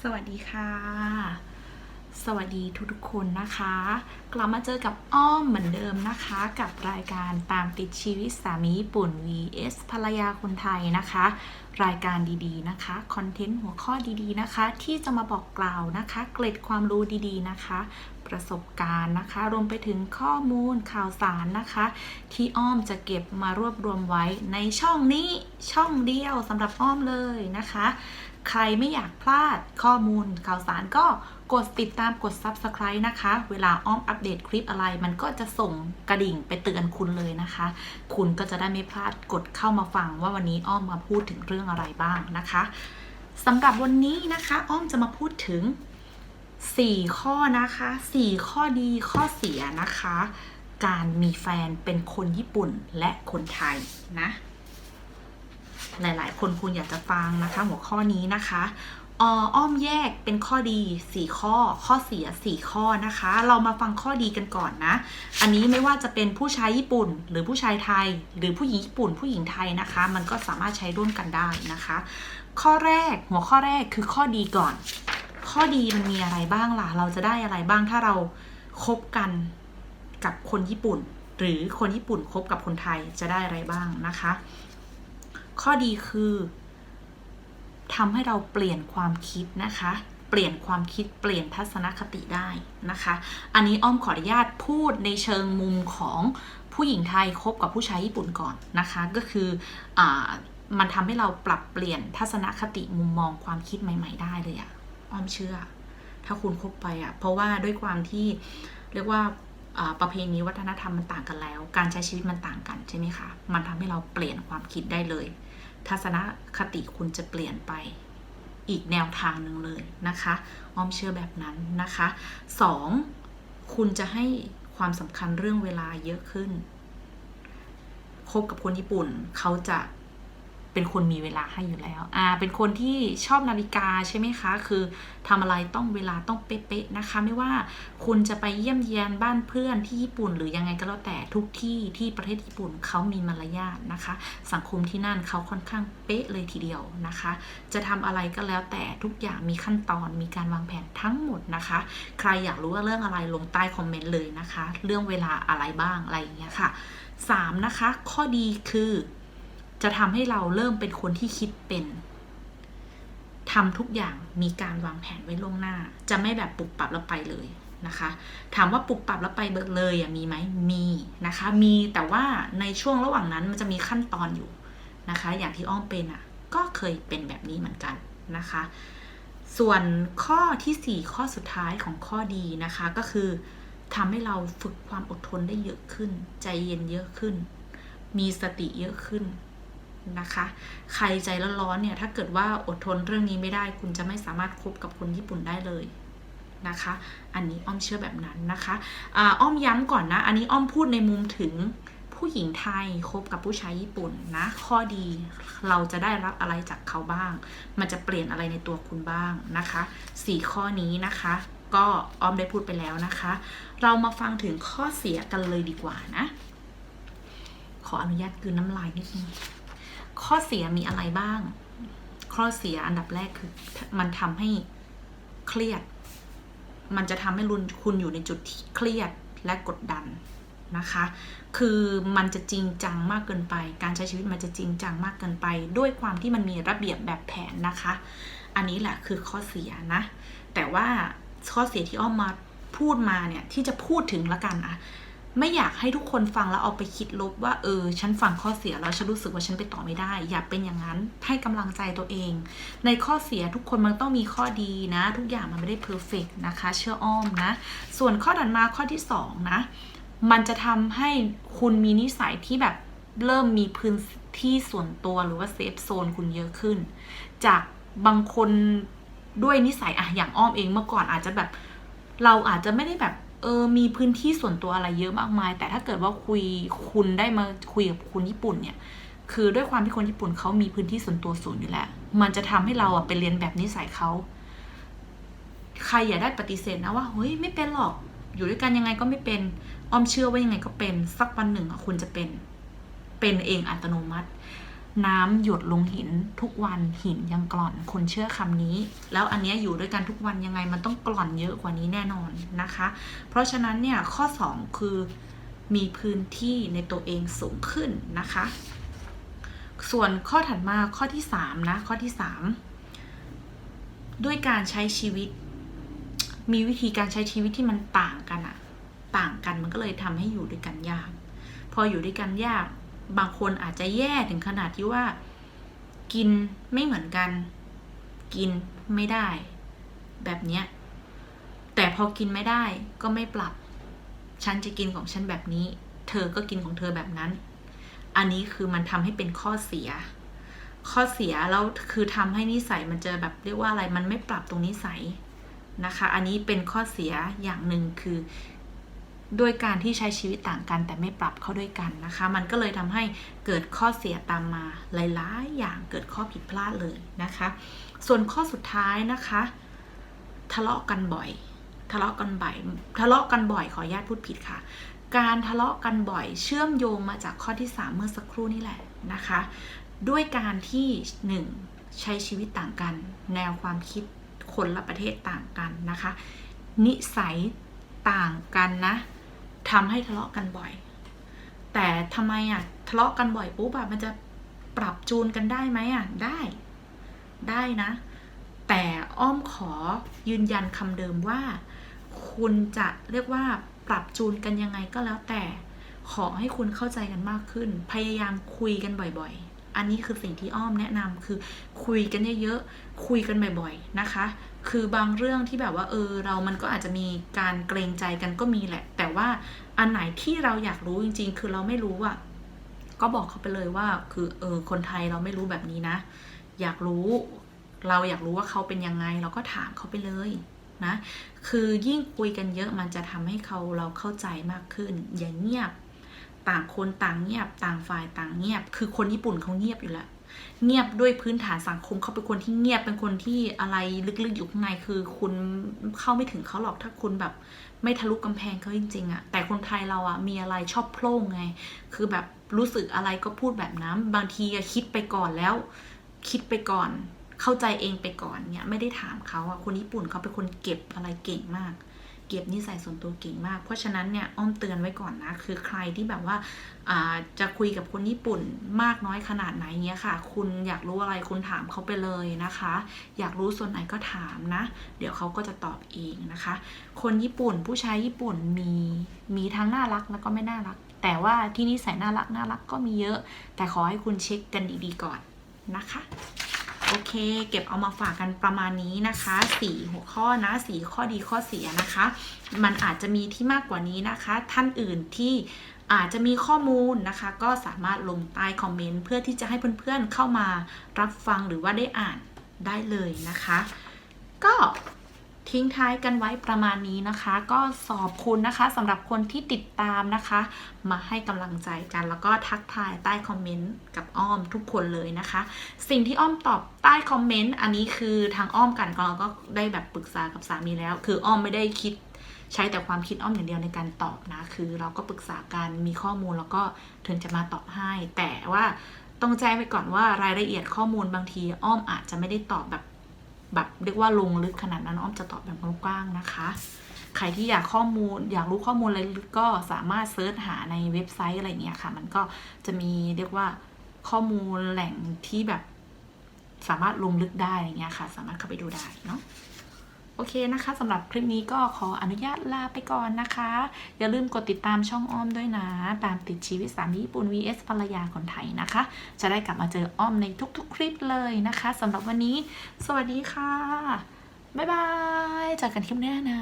สวัสดีค่ะ สวัสดีทุกๆคนนะคะ กลับมาเจอกับอ้อมเหมือนเดิมนะคะ กับรายการตามติดชีวิตสามีญี่ปุ่น vs ภรรยาคนไทยนะคะ รายการดีๆนะคะ คอนเทนต์หัวข้อดีๆนะคะ ที่จะมาบอกกล่าวนะคะ เกร็ดความรู้ดีๆนะคะ ประสบการณ์นะคะ รวมไปถึงข้อมูลข่าวสารนะคะ ที่อ้อมจะเก็บมารวบรวมไว้ในช่องนี้ช่องเดียวสำหรับอ้อมเลยนะคะ ใครไม่อยากพลาดข้อมูลข่าวสารก็กดติดตามกด Subscribe นะคะ เวลาอ้อมอัปเดตคลิปอะไรมันก็จะส่งกระดิ่งไปเตือนคุณเลยนะคะ คุณก็จะได้ไม่พลาดกดเข้ามาฟังว่าวันนี้อ้อมมาพูดถึงเรื่องอะไรบ้างนะคะสำหรับวันนี้นะคะ อ้อมจะมาพูดถึง 4 ข้อนะคะ 4 ข้อดีข้อเสียนะคะ การมีแฟนเป็นคนญี่ปุ่นและคนไทยนะ หลาย ๆ คนคงอยากจะฟังนะคะ หัวข้อนี้นะคะอออ้อมแยกเป็นข้อดี 4 ข้อ ข้อเสีย 4 ข้อนะคะ เรามาฟังข้อดีกันก่อนนะ อันนี้ไม่ว่าจะเป็นผู้ชายญี่ปุ่น หรือผู้ชายไทย หรือผู้หญิงญี่ปุ่น ผู้หญิงไทยนะคะ มันก็สามารถใช้ร่วมกันได้นะคะ ข้อแรกหัวข้อแรกคือข้อดีก่อน ข้อดีมันมีอะไรบ้างล่ะ เราจะได้อะไรบ้างถ้าเราคบกันกับคนญี่ปุ่น หรือคนญี่ปุ่นคบกับคนไทยจะได้อะไรบ้างนะคะ ข้อดีคือทำให้เราเปลี่ยนความคิดนะคะ เปลี่ยนความคิดเปลี่ยนทัศนคติได้นะคะ อันนี้อ้อมขออนุญาตพูดในเชิงมุมของผู้หญิงไทยคบกับผู้ชายญี่ปุ่นก่อนนะคะ ก็คืออมันทำให้เราปรับเปลี่ยนทัศนคติมุมมองความคิดใหม่ ๆ ได้เลยอะอ้อมเชื่อ ถ้าคุณคบไปอะเพราะว่าด้วยความที่เรียกว่า ประเพณีวัฒนธรรมมันต่างกันแล้ว การใช้ชีวิตมันต่างกันใช่ไหมคะ มันทำให้เราเปลี่ยนความคิดได้เลย ทัศนคติคุณจะเปลี่ยนไปอีกแนวทางหนึ่งเลยนะคะอ้อมเชื่อแบบนั้นนะคะสองคุณจะให้ความสำคัญเรื่องเวลาเยอะขึ้น คบกับคนญี่ปุ่นเขาจะ เป็นคนมีเวลาให้อยู่แล้ว อ่า เป็นคนที่ชอบนาฬิกาใช่ไหมคะ คือทำอะไรต้องเวลาต้องเป๊ะๆนะคะ ไม่ว่าคุณจะไปเยี่ยมเยียนบ้านเพื่อนที่ญี่ปุ่น หรือยังไงก็แล้วแต่ทุกที่ที่ประเทศญี่ปุ่นเขามีมารยาทนะคะ สังคมที่นั่นเขาค่อนข้างเป๊ะเลยทีเดียวนะคะ จะทำอะไรก็แล้วแต่ทุกอย่างมีขั้นตอนมีการวางแผนทั้งหมดนะคะ ใครอยากรู้ว่าเรื่องอะไรลงใต้คอมเมนต์เลยนะคะ เรื่องเวลาอะไรบ้างอะไรอย่างเงี้ยค่ะสามนะคะ ข้อดีคือ จะทำให้เราเริ่มเป็นคนที่คิดเป็นทำทุกอย่างมีการวางแผนไว้ล่วงหน้า จะไม่แบบปุบปับแล้วไปเลยนะคะ ถามว่าปุบปับแล้วไปเบิกเลยอะมีไหมมีนะคะ มีแต่ว่าในช่วงระหว่างนั้นมันจะมีขั้นตอนอยู่นะคะ อย่างที่อ้อมเป็นอะ ก็เคยเป็นแบบนี้เหมือนกันนะคะ ส่วนข้อทีสี่4 ข้อสุดท้ายของข้อดีนะคะก็คือทำให้เราฝึกความอดทนได้เยอะขึ้น ใจเย็นเยอะขึ้น มีสติเยอะขึ้น นะคะ ใครใจร้อนๆเนี่ยถ้าเกิดว่าอดทนเรื่องนี้ไม่ได้ คุณจะไม่สามารถคบกับคนญี่ปุ่นได้เลยนะคะ อันนี้อ้อมเชื่อแบบนั้นนะคะอ้อมย้ำก่อนนะ อันนี้อ้อมพูดในมุมถึงผู้หญิงไทยคบกับผู้ชายญี่ปุ่นนะ ข้อดีเราจะได้รับอะไรจากเขาบ้าง มันจะเปลี่ยนอะไรในตัวคุณบ้างนะคะสี่ข้อนี้นะคะ ก็อ้อมได้พูดไปแล้วนะคะ เรามาฟังถึงข้อเสียกันเลยดีกว่านะ ขออนุญาตกืนน้ำลายนิดนึง ข้อเสียมีอะไรบ้าง ข้อเสียอันดับแรกคือ มันทำให้เครียด มันจะทำให้รุนคุณอยู่ในจุดที่เครียดและกดดันนะคะ คือมันจะจริงจังมากเกินไป การใช้ชีวิตมันจะจริงจังมากเกินไป ด้วยความที่มันมีระเบียบแบบแผนนะคะ อันนี้แหละคือข้อเสียนะ แต่ว่าข้อเสียที่อ้อมมาพูดมาเนี่ยที่จะพูดถึงละกันอะ ไม่อยากให้ทุกคนฟังแล้วเอาไปคิดลบว่าเออฉันฟังข้อเสียแล้วฉันรู้สึกว่าฉันไปต่อไม่ได้ อย่าเป็นอย่างนั้นให้กำลังใจตัวเอง ในข้อเสียทุกคนมันต้องมีข้อดีนะ ทุกอย่างมันไม่ได้เพอร์เฟกนะคะ เชื่ออ้อมนะ ส่วนข้อถัดมาข้อที่สองนะ มันจะทำให้คุณมีนิสัยที่แบบเริ่มมีพื้นที่ส่วนตัวหรือว่าเซฟโซนคุณเยอะขึ้น จากบางคนด้วยนิสัยอะอย่างอ้อมเองเมื่อก่อนอาจจะแบบ เราอาจจะไม่ได้แบบ เออมีพื้นที่ส่วนตัวอะไรเยอะมากมาย แต่ถ้าเกิดว่าคุยคุณได้มาคุยกับคนญี่ปุ่นเนี่ย คือด้วยความที่คนญี่ปุ่นเขามีพื้นที่ส่วนตัวสูงอยู่แล้ว มันจะทำให้เราอะไปเรียนแบบนิสัยเขาใครอย่าได้ปฏิเสธนะว่าเฮ้ยไม่เป็นหรอกอยู่ด้วยกันยังไงก็ไม่เป็นอ้อมเชื่อว่ายังไงก็เป็นสักวันหนึ่งอะคุณจะเป็นเป็นเองอัตโนมัติ น้ำหยดลงหินทุกวันหินยังกร่อน คนเชื่อคำนี้ แล้วอันเนี้ยอยู่ด้วยกันทุกวันยังไงมันต้องกร่อนเยอะกว่านี้แน่นอนนะคะ เพราะฉะนั้นเนี่ยข้อ 2 คือมีพื้นที่ในตัวเองสูงขึ้นนะคะ ส่วนข้อถัดมาข้อที่ 3 นะ ข้อที่ 3 ด้วยการใช้ชีวิต มีวิธีการใช้ชีวิตที่มันต่างกันอะต่างกันมันก็เลยทำให้อยู่ด้วยกันยาก พออยู่ด้วยกันยาก บางคนอาจจะแย่ถึงขนาดที่ว่า กินไม่เหมือนกัน กินไม่ได้ แบบเนี้ยแต่พอกินไม่ได้ก็ไม่ปรับ ฉันจะกินของฉันแบบนี้ เธอก็กินของเธอแบบนั้น อันนี้คือมันทำให้เป็นข้อเสีย ข้อเสียแล้วคือทำให้นิสัยมันจะแบบเรียกว่าอะไรมันไม่ปรับตรงนิสัยนะคะ อันนี้เป็นข้อเสียอย่างหนึ่งคือ ด้วยการที่ใช้ชีวิตต่างกัน แต่ไม่ปรับเข้าด้วยกันนะคะ มันก็เลยทำให้เกิดข้อเสียตามมาหลายๆ อย่างเกิดข้อผิดพลาดเลยนะคะ ส่วนข้อสุดท้ายนะคะ ทะเลาะกันบ่อย ทะเลาะกันบ่อยทะเลาะกันบ่อยขออนุญาตพูดผิดค่ะ การทะเลาะกันบ่อยเชื่อมโยงมาจากข้อที่ 3 เมื่อสักครู่นี่แหละนะคะ ด้วยการที่ 1. ใช้ชีวิตต่างกัน แนวความคิดคนละประเทศต่างกันนะคะ นิสัยต่างกันนะ ทำให้ทะเลาะกันบ่อย แต่ทำไมอะทะเลาะกันบ่อยปุ๊บอะมันจะปรับจูนกันได้ไหมอะได้ ได้นะ แต่อ้อมขอยืนยันคำเดิมว่า คุณจะเรียกว่าปรับจูนกันยังไงก็แล้วแต่ ขอให้คุณเข้าใจกันมากขึ้น พยายามคุยกันบ่อยๆ อันนี้คือสิ่งที่อ้อมแนะนำคือคุยกันเยอะๆคุยกันบ่อยๆนะคะ คือบางเรื่องที่แบบว่าเออเรามันก็อาจจะมีการเกรงใจกันก็มีแหละ แต่ว่าอันไหนที่เราอยากรู้จริง ๆ คือเราไม่รู้อะก็บอกเขาไปเลยว่า คือเออคนไทยเราไม่รู้แบบนี้นะ อยากรู้ เราอยากรู้ว่าเขาเป็นยังไง เราก็ถามเขาไปเลยนะ คือยิ่งคุยกันเยอะมันจะทำให้เขาเราเข้าใจมากขึ้น อย่าเงียบ ต่างคนต่างเงียบ ต่างฝ่ายต่างเงียบ คือคนญี่ปุ่นเขาเงียบอยู่แล้ว เงียบด้วยพื้นฐานสังคมเขาเป็นคนที่เงียบเป็นคนที่อะไรลึกๆอยู่ข้างในคือคุณเข้าไม่ถึงเขาหรอกถ้าคุณแบบไม่ทะลุกำแพงเขาจริงๆอะแต่คนไทยเราอะมีอะไรชอบโพล่งไง คือแบบรู้สึกอะไรก็พูดแบบนั้นบางทีคิดไปก่อนแล้ว คิดไปก่อนเข้าใจเองไปก่อนเนี่ยไม่ได้ถามเขาอะคนญี่ปุ่นเขาเป็นคนเก็บอะไรเก่งมาก เก็บนิสัยส่วนตัวเก่งมาก เพราะฉะนั้นเนี่ยอ้อมเตือนไว้ก่อนนะ คือใครที่แบบว่าจะคุยกับคนญี่ปุ่นมากน้อยขนาดไหนเนี้ยค่ะ คุณอยากรู้อะไรคุณถามเขาไปเลยนะคะ อยากรู้ส่วนไหนก็ถามนะ เดี๋ยวเขาก็จะตอบเองนะคะ คนญี่ปุ่นผู้ชายญี่ปุ่นมีมีทั้งน่ารักแล้วก็ไม่น่ารัก แต่ว่าที่นิสัยน่ารักน่ารักก็มีเยอะ แต่ขอให้คุณเช็คกันดีๆก่อนนะคะ โอเค เก็บเอามาฝากกันประมาณนี้นะคะ4หัวข้อนะ4ข้อดีข้อเสียนะคะ มันอาจจะมีที่มากกว่านี้นะคะ ท่านอื่นที่อาจจะมีข้อมูลนะคะ ก็สามารถลงใต้คอมเมนต์เพื่อที่จะให้เพื่อนๆเข้ามารับฟังหรือว่าได้อ่านได้เลยนะคะ ก็ ทิ้งท้ายกันไว้ประมาณนี้นะคะ ก็สอบคุณนะคะสำหรับคนที่ติดตามนะคะ มาให้กำลังใจกันแล้วก็ทักทายใต้คอมเมนต์กับอ้อมทุกคนเลยนะคะ สิ่งที่อ้อมตอบใต้คอมเมนต์อันนี้คือทางอ้อมกันเราก็ได้แบบปรึกษากับสามีแล้ว คืออ้อมไม่ได้คิดใช้แต่ความคิดอ้อมอย่างเดียวในการตอบนะ คือเราก็ปรึกษากันมีข้อมูลแล้วก็ถึงจะมาตอบให้ แต่ว่าต้องแจ้งไว้ก่อนว่ารายละเอียดข้อมูลบางที อ้อมอาจจะไม่ได้ตอบแบบ แบบเรียกว่าลงลึกขนาดนั้นอ้อมจะตอบแบบกว้างๆนะคะ ใครที่อยากข้อมูลอยากรู้ข้อมูลอะไรลึกก็สามารถเซิร์ชหาในเว็บไซต์อะไรเงี้ยค่ะ มันก็จะมีเรียกว่าข้อมูลแหล่งที่แบบสามารถลงลึกได้อะไรเงี้ยค่ะ สามารถเข้าไปดูได้เนาะ โอเคนะคะสำหรับคลิปนี้ก็ขออนุญาตลาไปก่อนนะคะ อย่าลืมกดติดตามช่องอ้อมด้วยนะ ตามติดชีวิตสามีญี่ปุ่น vs ภรรยาคนไทยนะคะ จะได้กลับมาเจออ้อมในทุกๆ คลิปเลยนะคะสำหรับวันนี้ สวัสดีค่ะ บ๊ายบายเจอกันคลิปหน้านะ